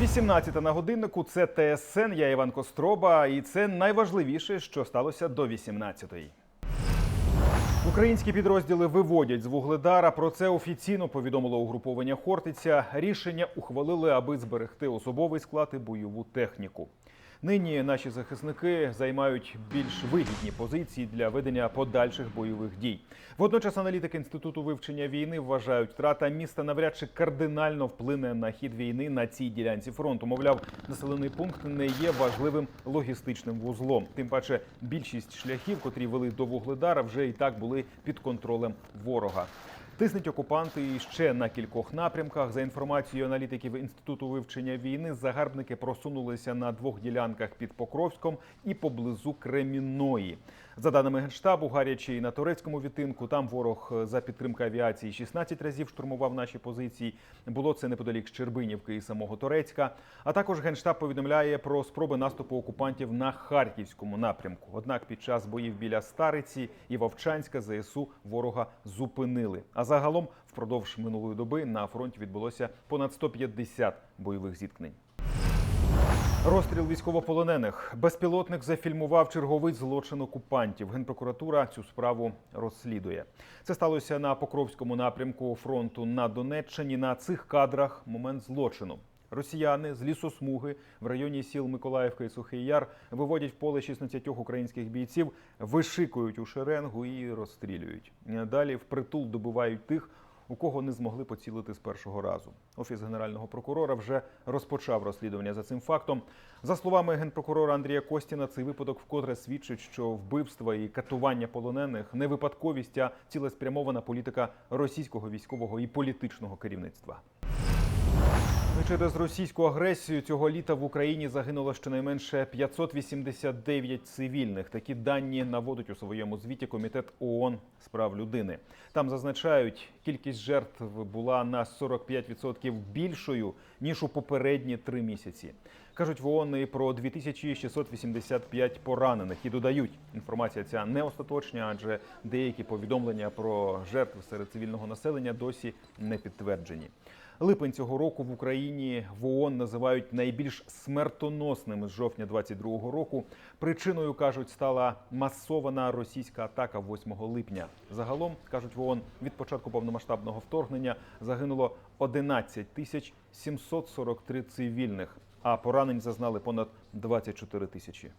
18 на годиннику. Це ТСН. Я Іван Костроба, і це найважливіше, що сталося до 18-ї. Українські підрозділи виводять з вугледара. Про це офіційно повідомило угруповання Хортиця. Рішення ухвалили, аби зберегти особовий склад і бойову техніку. Нині наші захисники займають більш вигідні позиції для ведення подальших бойових дій. Водночас аналітики інституту вивчення війни вважають, втрата міста навряд чи кардинально вплине на хід війни на цій ділянці фронту. Мовляв, населений пункт не є важливим логістичним вузлом. Тим паче, більшість шляхів, котрі вели до вугледара, вже і так були під контролем ворога. Тиснуть окупанти і ще на кількох напрямках. За інформацією аналітиків інституту вивчення війни, загарбники просунулися на двох ділянках під Покровськом і поблизу Кремінної. За даними генштабу, гарячий на турецькому відтинку. Там ворог за підтримки авіації 16 разів штурмував наші позиції. Було це неподалік Щербинівки і самого Торецька. А також генштаб повідомляє про спроби наступу окупантів на харківському напрямку. Однак під час боїв біля Стариці і Вовчанська ЗСУ ворога зупинили. А загалом впродовж минулої доби на фронті відбулося понад 150 бойових зіткнень. Розстріл військовополонених. Безпілотник зафільмував черговий злочин окупантів. Генпрокуратура цю справу розслідує. Це сталося на Покровському напрямку фронту на Донеччині. На цих кадрах момент злочину. Росіяни з лісосмуги в районі сіл Миколаївка і Сухий Яр виводять в поле 16 українських бійців, вишикують у шеренгу і розстрілюють. Далі впритул добивають тих, у кого не змогли поцілити з першого разу. Офіс генерального прокурора вже розпочав розслідування за цим фактом. За словами генпрокурора Андрія Костіна, цей випадок вкотре свідчить, що вбивства і катування полонених не випадковість, а цілеспрямована політика російського військового і політичного керівництва. Через російську агресію цього літа в Україні загинуло щонайменше 589 цивільних. Такі дані наводить у своєму звіті комітет ООН з прав людини. Там зазначають, кількість жертв була на 45% більшою ніж у попередні три місяці. Кажуть в ООН і про 2685 поранених і додають, інформація ця не остаточна, адже деякі повідомлення про жертв серед цивільного населення досі не підтверджені. Липень цього року в Україні в ООН називають найбільш смертоносним з жовтня 22-го року. Причиною кажуть стала масована російська атака 8 липня. Загалом кажуть в ООН від початку повномасштабного вторгнення загинуло 11 тисяч 743 цивільних, а поранень зазнали понад 24 тисячі.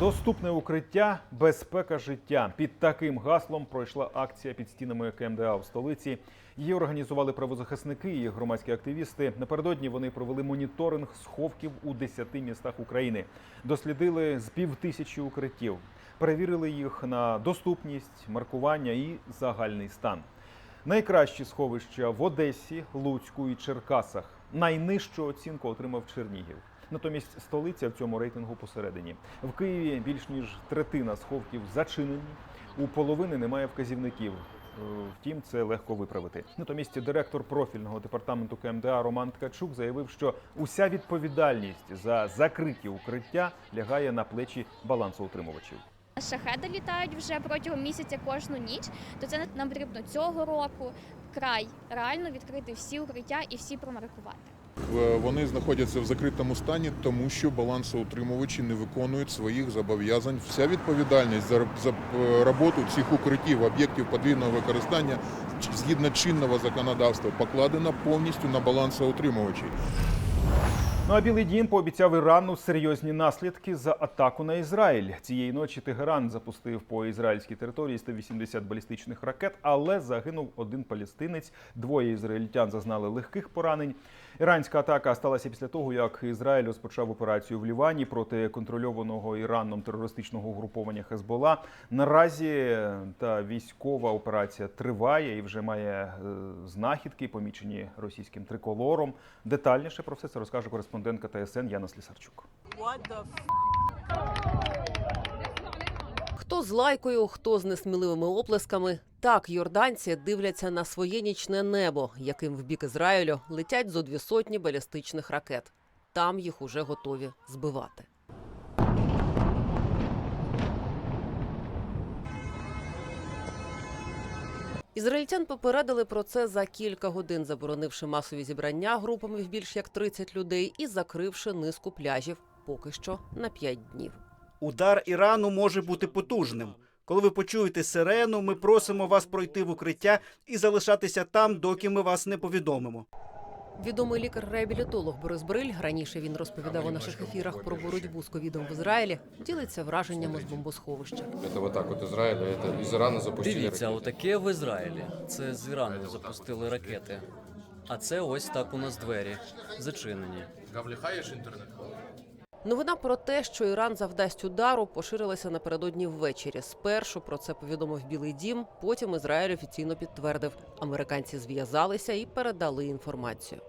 Доступне укриття, безпека життя. Під таким гаслом пройшла акція під стінами КМДА в столиці. Її організували правозахисники і громадські активісти. Напередодні вони провели моніторинг сховків у 10 містах України. Дослідили з півтисячі укриттів, перевірили їх на доступність, маркування і загальний стан. Найкращі сховища в Одесі, Луцьку і Черкасах. Найнижчу оцінку отримав Чернігів. Натомість столиця в цьому рейтингу посередині. В Києві більш ніж третина сховків зачинені. У половини немає вказівників. Е, Втім, це легко виправити. Натомість директор профільного департаменту КМДА Роман Ткачук заявив, що уся відповідальність за закриті укриття лягає на плечі балансоутримувачів. Шахеди літають вже протягом місяця кожну ніч, то це нам потрібно цього року край реально відкрити всі укриття і всі промаркувати. Е, Вони знаходяться в закритому стані, тому що балансоутримувачі не виконують своїх зобов'язань. Вся відповідальність за, за е, роботу цих укриттів, об'єктів подвійного використання згідно чинного законодавства покладена повністю на балансоутримувачі. Ну а Білий Дім пообіцяв Ірану серйозні наслідки за атаку на Ізраїль. Цієї ночі Тегеран запустив по ізраїльській території 180 балістичних ракет, але загинув один палестинець. Двоє ізраїльтян зазнали легких поранень. Іранська атака сталася після того, як Ізраїль розпочав операцію в Лівані проти контрольованого Іраном терористичного угруповання Хезбола. Наразі та військова операція триває і вже має е, знахідки, помічені російським триколором. Детальніше про все це розкаже кореспондентка ТСН Яна Слісарчук. Хто з лайкою, хто з несміливими оплесками. Так йорданці дивляться на своє нічне небо, яким в бік Ізраїлю летять зо дві сотні балістичних ракет. Там їх уже готові збивати. Ізраїльтян попередили про це за кілька годин, заборонивши масові зібрання групами в більш як 30 людей і закривши низку пляжів поки що на 5 днів. Удар Ірану може бути потужним. Коли ви почуєте сирену, ми просимо вас пройти в укриття і залишатися там, доки ми вас не повідомимо. Відомий лікар-реабілітолог Борис Бриль, раніше він розповідав у наших ефірах про боротьбу з ковідом в Ізраїлі, ділиться враженнями з бомбосховища. Это вот так вот Израиль, а это из Ирана запустили Дивіться, ракети. отаке в Ізраїлі. Це з Ірану запустили ракети. А це ось так у нас двері зачинені. Новина про те, що Іран завдасть удару, поширилася напередодні ввечері. Спершу про це повідомив Білий Дім. Потім Ізраїль офіційно підтвердив. Американці зв'язалися і передали інформацію.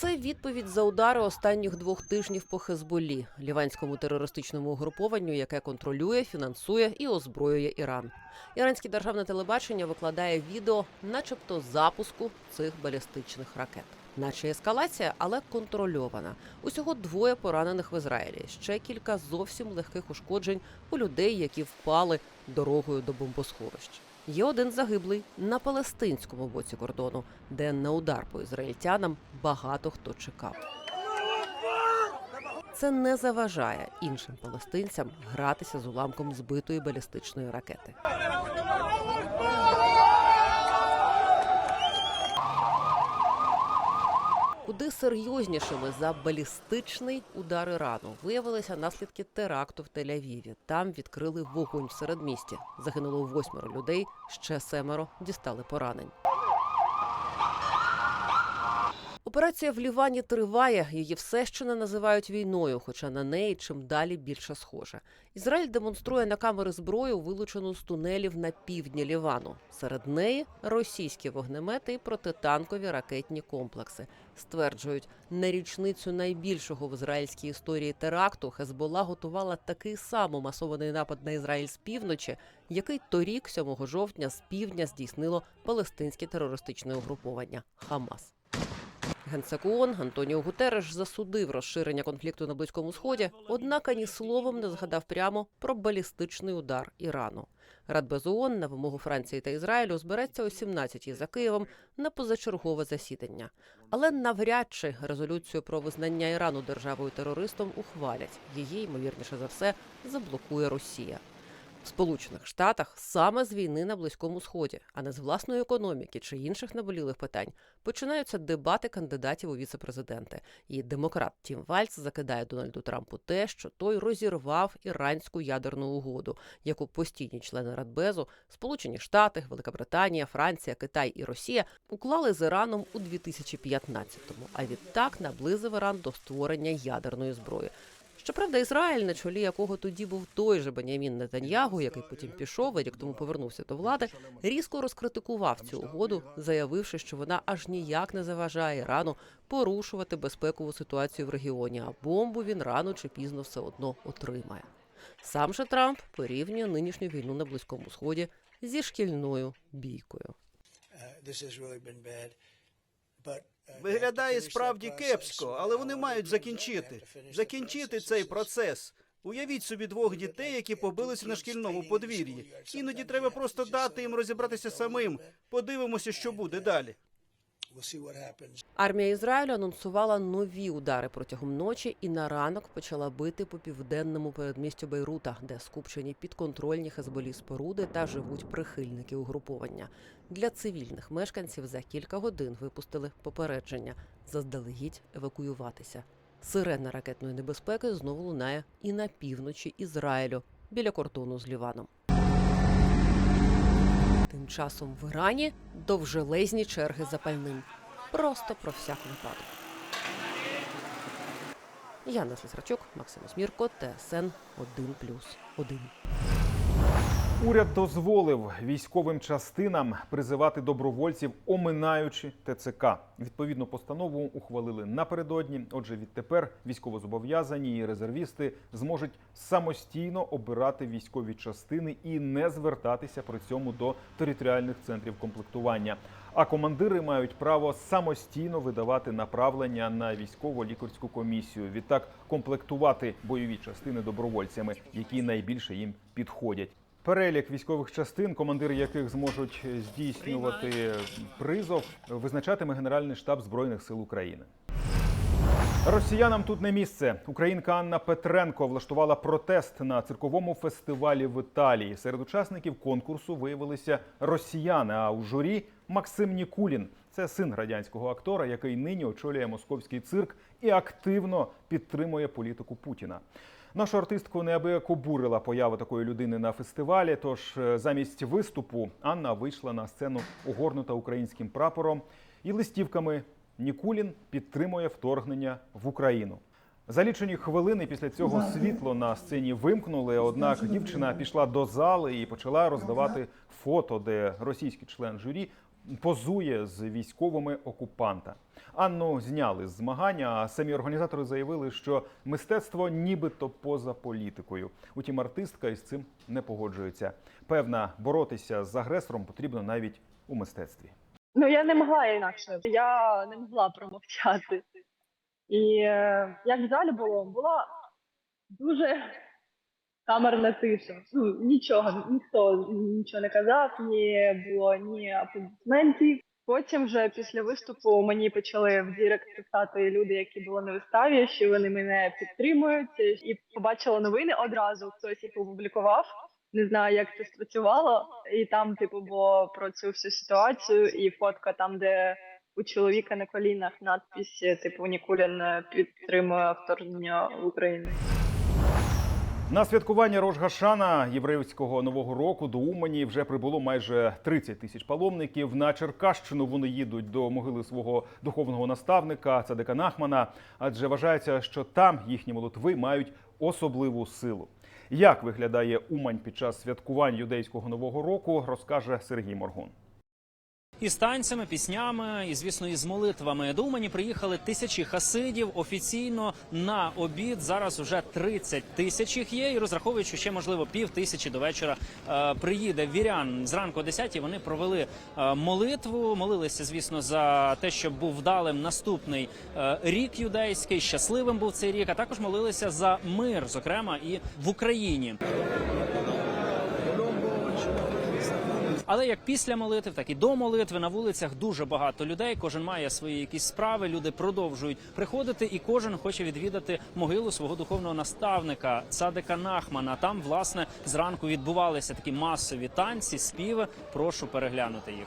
Це відповідь за удари останніх двох тижнів по Хезболі, ліванському терористичному угрупованню, яке контролює, фінансує і озброює Іран. Іранське державне телебачення викладає відео, начебто запуску цих балістичних ракет. Наче ескалація, але контрольована. Усього двоє поранених в Ізраїлі. Ще кілька зовсім легких ушкоджень у людей, які впали дорогою до бомбосховищ. Є один загиблий на палестинському боці кордону, де на удар по ізраїльтянам багато хто чекав. Це не заважає іншим палестинцям гратися з уламком збитої балістичної ракети. Куди серйознішими за балістичний удар Ірану виявилися наслідки теракту в Тель-Авіві. Там відкрили вогонь в середмісті. Загинуло восьмеро людей, ще семеро дістали поранень. Операція в Лівані триває. Її все ще не називають війною, хоча на неї чим далі більше схоже. Ізраїль демонструє на камери зброю, вилучену з тунелів на півдні Лівану. Серед неї російські вогнемети і протитанкові ракетні комплекси. Стверджують, на річницю найбільшого в ізраїльській історії теракту Хезбола готувала такий самий масований напад на Ізраїль з півночі, який торік, 7 жовтня, з півдня здійснило палестинське терористичне угруповання Хамас. Генсек ООН Антоніо Гутереш засудив розширення конфлікту на близькому сході, однак ані словом не згадав прямо про балістичний удар Ірану. Радбез ООН на вимогу Франції та Ізраїлю збереться о 17-й за Києвом на позачергове засідання. Але навряд чи резолюцію про визнання Ірану державою терористом ухвалять. Її ймовірніше за все заблокує Росія. Сполучених Штатах саме з війни на близькому сході, а не з власної економіки чи інших наболілих питань, починаються дебати кандидатів у віцепрезиденти. І демократ Тім Вальц закидає Дональду Трампу те, що той розірвав іранську ядерну угоду, яку постійні члени Радбезу, Сполучені Штати, Велика Британія, Франція, Китай і Росія уклали з Іраном у 2015-му, а відтак наблизив Іран до створення ядерної зброї. Щоправда, Ізраїль, на чолі якого тоді був той же Бенямін Нетаньягу, який потім пішов, і рік тому повернувся до влади, різко розкритикував цю угоду, заявивши, що вона аж ніяк не заважає Ірану порушувати безпекову ситуацію в регіоні, а бомбу він рано чи пізно все одно отримає. Сам же Трамп порівнює нинішню війну на близькому сході зі шкільною бійкою. Виглядає справді кепсько, але вони мають закінчити. Закінчити цей процес. Уявіть собі двох дітей, які побилися на шкільному подвір'ї. Іноді треба просто дати їм розібратися самим. Подивимося, що буде далі. Армія Ізраїлю анонсувала нові удари протягом ночі і на ранок почала бити по південному передмістю Бейрута, де скупчені підконтрольні хезболі споруди та живуть прихильники угруповання. Для цивільних мешканців за кілька годин випустили попередження заздалегідь евакуюватися. Сирена ракетної небезпеки знову лунає і на півночі Ізраїлю біля кордону з Ліваном. Часом в Ірані довжелезні черги за пальним. Просто про всяк випадок. Яна Слесарчук, Максим Смірко, ТСН 1+,1. Уряд дозволив військовим частинам призивати добровольців, оминаючи ТЦК. Відповідну постанову ухвалили напередодні. Отже, відтепер військовозобов'язані і резервісти зможуть самостійно обирати військові частини і не звертатися при цьому до територіальних центрів комплектування. А командири мають право самостійно видавати направлення на військово-лікарську комісію. Відтак комплектувати бойові частини добровольцями, які найбільше їм підходять. Перелік військових частин, командири яких зможуть здійснювати призов, визначатиме Генеральний штаб збройних сил України. Росіянам тут не місце. Українка Анна Петренко влаштувала протест на цирковому фестивалі в Італії. Серед учасників конкурсу виявилися росіяни. А у журі Максим Нікулін. Це син радянського актора, який нині очолює московський цирк і активно підтримує політику Путіна. Нашу артистку неабияк обурила поява такої людини на фестивалі. Тож е, замість виступу Анна вийшла на сцену огорнута українським прапором і листівками Нікулін підтримує вторгнення в Україну. За лічені хвилини після цього світло на сцені вимкнули. Однак дівчина пішла до зали і почала роздавати фото, де російський член журі позує з військовими окупанта. Анну зняли з змагання. А самі організатори заявили, що мистецтво нібито поза політикою. Утім, артистка із цим не погоджується. Певна, боротися з агресором потрібно навіть у мистецтві. Ну, я не могла інакше. Я не могла промовчати. І е, як в залі було, була дуже камерна тиша. Ну, нічого, ніхто нічого не казав, ні було ні аплодисментів. Потім вже після виступу мені почали в Дірект писати люди, які були на виставі, що вони мене підтримують, і побачила новини одразу. Хтось їх опублікував. Не знаю, як це спрацювало, і там, типу, було про цю всю ситуацію, і фотка там, де у чоловіка на колінах надпись, типу, Нікулін підтримує вторгнення в Україну. На святкування Рожгашана єврейського нового року до Умані вже прибуло майже 30 тисяч паломників. На Черкащину вони їдуть до могили свого духовного наставника Цадика Нахмана, адже вважається, що там їхні молитви мають особливу силу. Як виглядає Умань під час святкувань юдейського нового року, розкаже Сергій Моргун. І з танцями, піснями, і звісно, і з молитвами до Умані приїхали тисячі хасидів офіційно на обід. Зараз вже 30 тисяч їх є. І розраховують, ще можливо пів тисячі до вечора е, приїде вірян. Зранку о 10 вони провели е, молитву. Молилися, звісно, за те, щоб був вдалим наступний е, рік юдейський, щасливим був цей рік. А також молилися за мир, зокрема і в Україні. Але як після молитв, так і до молитви на вулицях дуже багато людей. Кожен має свої якісь справи. Люди продовжують приходити, і кожен хоче відвідати могилу свого духовного наставника Цадика Нахмана. Там власне зранку відбувалися такі масові танці, співи. Прошу переглянути їх.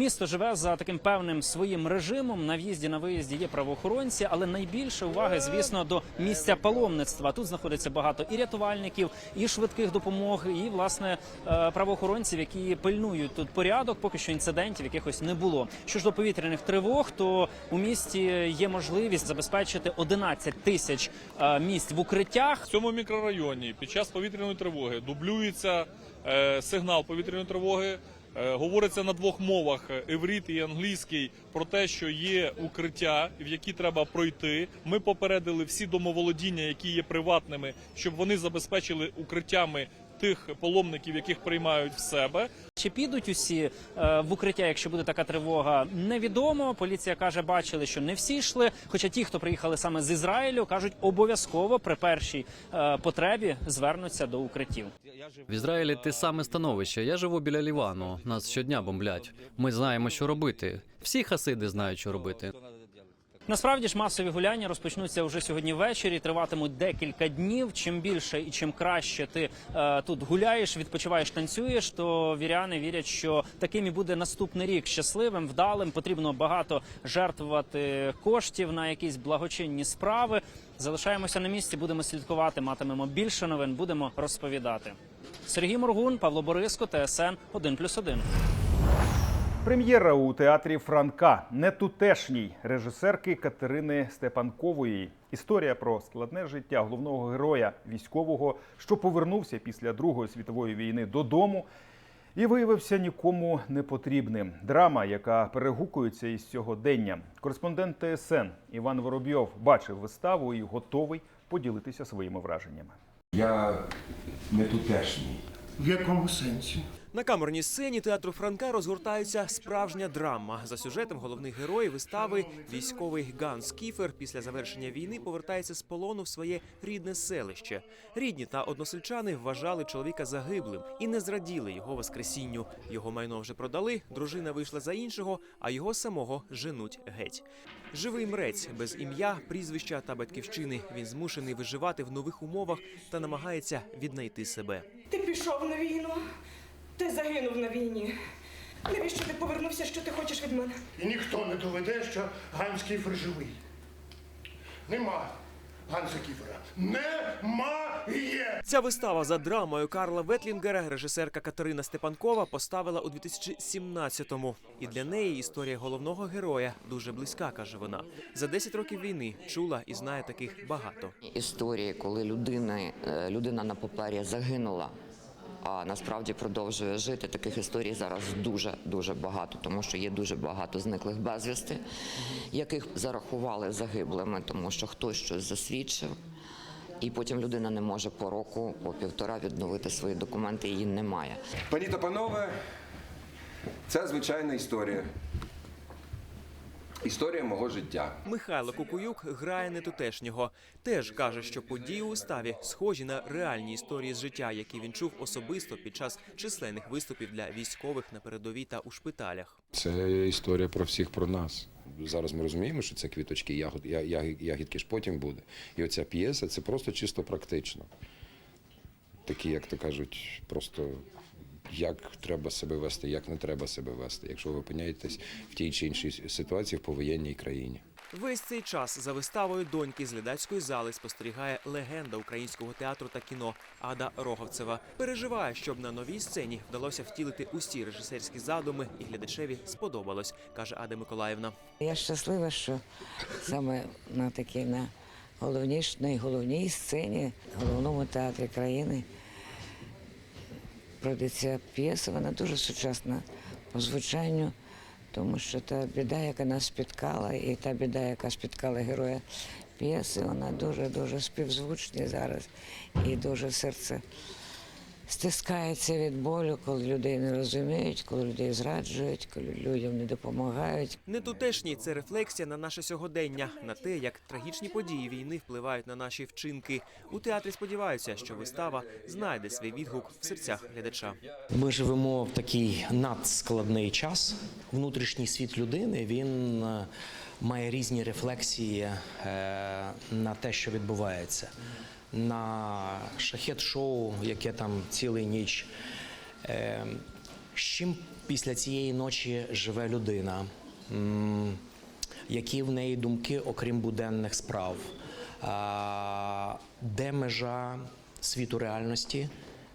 Місто живе за таким певним своїм режимом. На в'їзді на виїзді є правоохоронці, але найбільше уваги, звісно, до місця паломництва. Тут знаходиться багато і рятувальників, і швидких допомог, і власне е, правоохоронців, які пильнують тут порядок. Поки що інцидентів якихось не було. Що ж до повітряних тривог, то у місті є можливість забезпечити 11 тисяч е, місць в укриттях. В цьому мікрорайоні під час повітряної тривоги дублюється е, сигнал повітряної тривоги. Е, говориться на двох мовах еврит і англійський про те, що є укриття, в які треба пройти. Ми попередили всі домоволодіння, які є приватними, щоб вони забезпечили укриттями тих паломників, яких приймають в себе. Чи підуть усі е, в укриття, якщо буде така тривога, невідомо. Поліція каже, бачили, що не всі йшли. Хоча ті, хто приїхали саме з Ізраїлю, кажуть, обов'язково при першій е, потребі звернуться до укриттів. В Ізраїлі те саме становище. Я живу біля Лівану. Нас щодня бомблять. Ми знаємо, що робити. Всі хасиди знають, що робити. Насправді ж масові гуляння розпочнуться вже сьогодні ввечері. Триватимуть декілька днів. Чим більше і чим краще ти е, тут гуляєш, відпочиваєш, танцюєш, то віряни вірять, що таким і буде наступний рік щасливим, вдалим. Потрібно багато жертвувати коштів на якісь благочинні справи. Залишаємося на місці, будемо слідкувати, матимемо більше новин, будемо розповідати. Сергій Моргун, Павло Бориско, ТСН 1+,1. Прем'єра у театрі Франка нетутешній режисерки Катерини Степанкової. Історія про складне життя головного героя військового, що повернувся після Другої світової війни додому і виявився нікому не потрібним. Драма, яка перегукується із сьогодення. Кореспондент ТСН Іван Воробйов бачив виставу і готовий поділитися своїми враженнями. Я не тутешній. В якому сенсі? На камерній сцені театру Франка розгортається справжня драма. За сюжетом головних героїв вистави військовий Ганс Кіфер після завершення війни повертається з полону в своє рідне селище. Рідні та односельчани вважали чоловіка загиблим і не зраділи його воскресінню. Його майно вже продали, дружина вийшла за іншого, а його самого женуть геть. Живий мрець без ім'я, прізвища та батьківщини. Він змушений виживати в нових умовах та намагається віднайти себе. Ти пішов на війну, ти загинув на війні. Навіщо ти повернувся, що ти хочеш від мене? І ніхто не доведе, що Ганс Кіфер живий. Нема Ганса Кіфера. Немає! Ця вистава за драмою Карла Ветлінгера режисерка Катерина Степанкова поставила у 2017-му. І для неї історія головного героя дуже близька, каже вона. За 10 років війни чула і знає таких багато. історії, коли людина, е, людина на папері загинула, а насправді продовжує жити. Таких історій зараз дуже дуже багато, тому що є дуже багато зниклих безвісти, яких зарахували загиблими, тому що хтось щось засвідчив. І потім людина не може по року, по півтора відновити свої документи, її немає. Пані та панове, це звичайна історія. Історія мого життя. Михайло Кукуюк грає нетутешнього. Теж каже, що події у уставі схожі на реальні історії з життя, які він чув особисто під час численних виступів для військових на передовій та у шпиталях. Це історія про всіх про нас. Зараз ми розуміємо, що це квіточки, ягод, я- я- ягідки ж потім буде. І оця п'єса це просто чисто практично. Такі, як то кажуть, просто як треба себе вести, як не треба себе вести, якщо ви опиняєтесь в тій чи іншій ситуації в повоєнній країні. Весь цей час за виставою доньки з глядацької зали спостерігає легенда українського театру та кіно Ада Роговцева. Переживає, щоб на новій сцені вдалося втілити усі режисерські задуми, і глядачеві сподобалось, каже Ада Миколаївна. Я щаслива, що саме на такій на головній, найголовній сцені, головному театрі країни пройде ця п'єса. Вона дуже сучасна по звучанню, тому що та біда, яка нас спіткала, і та біда, яка спіткала героя п'єси, вона дуже-дуже співзвучна зараз і дуже серце стискається від болю, коли людей не розуміють, коли людей зраджують, коли людям не допомагають. Нетутешній це рефлексія на наше сьогодення, на те, як трагічні події війни впливають на наші вчинки. У театрі сподіваються, що вистава знайде свій відгук в серцях глядача. Ми живемо в такий надскладний час. Внутрішній світ людини він е, має різні рефлексії е, на те, що відбувається. На шахет-шоу, яке там цілий ніч. Е, З чим після цієї ночі живе людина? Які в неї думки, окрім буденних справ? А, Де межа світу реальності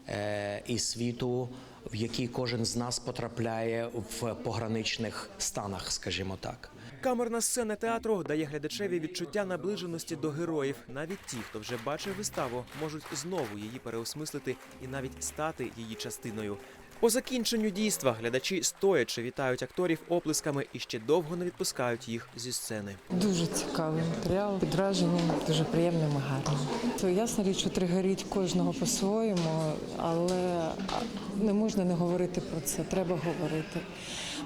е, і світу, в який кожен з нас потрапляє в пограничних станах, скажімо так. Камерна сцена театру дає глядачеві відчуття наближеності до героїв. Навіть ті, хто вже бачив виставу, можуть знову її переосмислити і навіть стати її частиною. По закінченню дійства глядачі стоячи вітають акторів оплесками і ще довго не відпускають їх зі сцени. Дуже цікавий матеріал, під дуже приємним і гарним. То ясна річ, що тригерить кожного по-своєму, але не можна не говорити про це, треба говорити.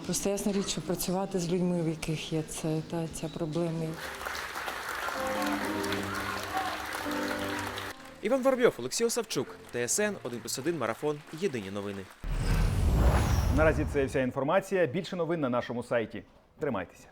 Просто ясна річ, що працювати з людьми, в яких є це, та, ця проблема. Іван Воробйов, Олексій Осавчук, ТСН 1+,1 Марафон. Єдині новини. Наразі це вся інформація. Більше новин на нашому сайті. Тримайтеся.